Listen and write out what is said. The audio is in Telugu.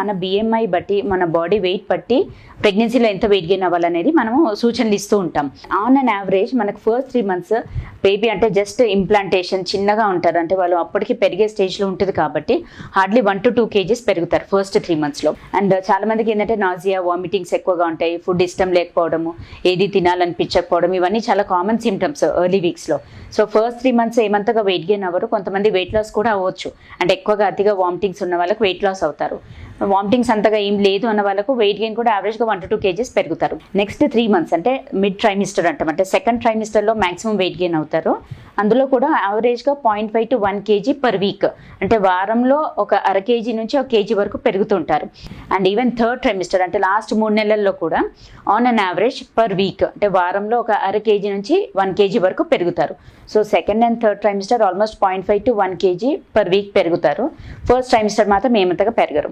మన బిఎంఐ బట్టి మన బాడీ వెయిట్ బట్టి ప్రెగ్నెన్సీలో ఎంత వెయిట్ గెయిన్ అవ్వాలనేది మనము సూచనలు ఇస్తూ ఉంటాం. ఆన్ అన్ యావరేజ్ మనకు ఫస్ట్ త్రీ మంత్స్ బేబీ అంటే జస్ట్ ఇంప్లాంటేషన్ చిన్నగా ఉంటారు. అంటే వాళ్ళు అప్పటికి పెరిగే స్టేజ్లో ఉంటుంది కాబట్టి hardly one to two kgs పెరుగుతారు ఫస్ట్ త్రీ మంత్స్లో అండ్ చాలా మందికి ఏంటంటే నాజియా వామిటింగ్స్ ఎక్కువగా ఉంటాయి. ఫుడ్ ఇష్టం లేకపోవడము ఏది తినాలనిపించకపోవడం ఇవన్నీ చాలా కామన్ సిమ్టమ్స్ ఎర్లీ వీక్స్లో సో ఫస్ట్ త్రీ మంత్స్ ఏమంతగా వెయిట్ గెయిన్ అవ్వరు. కొంతమంది వెయిట్ లాస్ కూడా అవ్వచ్చు. అంటే ఎక్కువగా అతిగా వామిటింగ్స్ ఉన్న వాళ్ళకి వెయిట్ లాస్ అవుతారు. వామిటింగ్స్ అంతగా ఏం లేదు అన్న వాళ్ళకు వెయిట్ గెయిన్ కూడా యావరేజ్గా వన్ టు టూ కేజీస్ పెరుగుతారు. నెక్స్ట్ త్రీ మంత్స్ అంటే మిడ్ ట్రైమిస్టర్ అంటాం. అంటే సెకండ్ ట్రైమిస్టర్లో మాక్సిమం వెయిట్ గెయిన్ అవుతారు. అందులో కూడా యావరేజ్గా point five to one kg per week అంటే వారంలో ఒక అర కేజీ నుంచి ఒక కేజీ వరకు పెరుగుతుంటారు అండ్ ఈవెన్ థర్డ్ ట్రైమిస్టర్ అంటే లాస్ట్ మూడు నెలల్లో కూడా on an average per week అంటే వారంలో ఒక అర కేజీ నుంచి వన్ కేజీ వరకు పెరుగుతారు. So second and third trimester almost point five to one kg per week పెరుగుతారు. ఫస్ట్ ట్రైమిస్టర్ మాత్రం ఏమంతగా పెరగరు.